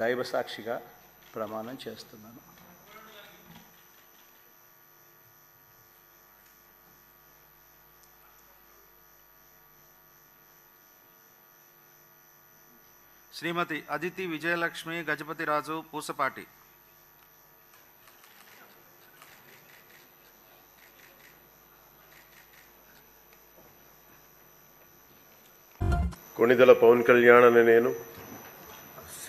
దైవసాక్షిగా ప్రమాణం చేస్తున్నాను. శ్రీమతి అదితి విజయలక్ష్మి గజపతిరాజు పూసపాటి. కొణిదెల పవన్ కళ్యాణ్ అనే నేను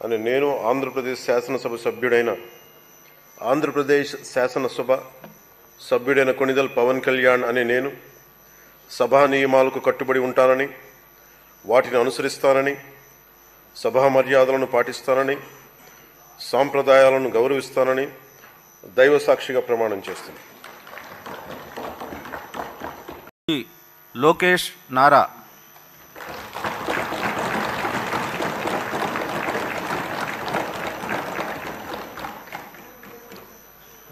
అని నేను ఆంధ్రప్రదేశ్ శాసనసభ సభ్యుడైన ఆంధ్రప్రదేశ్ శాసనసభ సభ్యుడైన కొణిదల్ పవన్ కళ్యాణ్ అనే నేను సభా నియమాలకు కట్టుబడి ఉంటానని వాటిని అనుసరిస్తానని సభా మర్యాదలను పాటిస్తానని సాంప్రదాయాలను గౌరవిస్తానని దైవ సాక్షిగా ప్రమాణం చేస్తున్నాను లోకేష్ నారా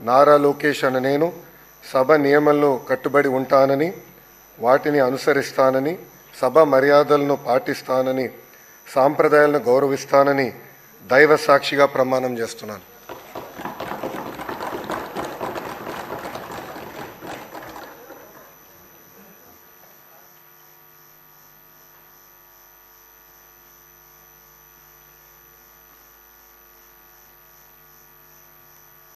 నారా లోకేష్ అని నేను సభ నియమంలో కట్టుబడి ఉంటానని వాటిని అనుసరిస్తానని సభ మర్యాదలను పాటిస్తానని సాంప్రదాయాలను గౌరవిస్తానని దైవ సాక్షిగా ప్రమాణం చేస్తున్నాను.